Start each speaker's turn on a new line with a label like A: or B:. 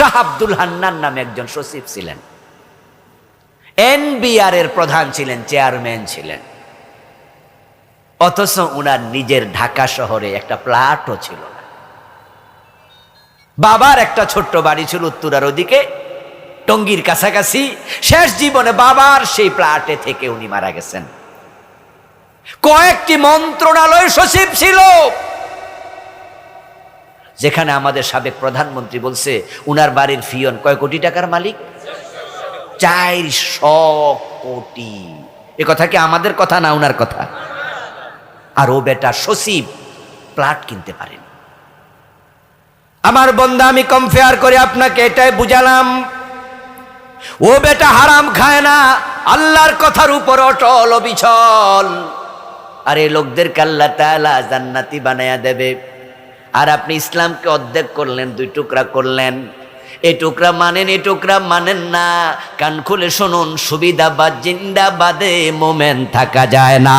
A: শাহ আব্দুল হান্নান নামে একজন সচিব ছিলেন। এনবিআর এর প্রধান ছিলেন, চেয়ারম্যান ছিলেন। অথচ উনার নিজের ঢাকা শহরে একটা প্লাটও ছিল না। বাবার একটা ছোট্ট বাড়ি ছিল উত্তরার ওদিকে, টঙ্গির কাছাকাছি। শেষ জীবনে বাবার সেই প্লাটে থেকে উনি মারা গেছেন। কয়েকটি মন্ত্রণালয় সচিব ছিল। যেখানে আমাদের সাবেক প্রধানমন্ত্রী বলছে, উনার বাড়ির ফিয়ন কয় কোটি টাকার মালিক? চারশো কোটি। এ কথা কি আমাদের কথা না উনার কথা? আর ও বেটা সচিব প্লাট কিনতে পারেন। আমার বন্ধা, আমি কম্পেয়ার করে আপনাকে এটাই বুঝালাম। ও বেটা হারাম খায় না, আল্লাহর কথার উপর অটল অবিচল। আর লোকদেরকে আল্লাহ জান্নাতি বানায়া দেবে। আর আপনি ইসলামকে অর্ধেক করলেন, দুই টুকরা করলেন। এ টুকরা মানেন, এ টুকরা মানেন না। কান খুলে শুনুন সুবিধাবাদ জিন্দাবাদে মোমেন থাকা যায় না।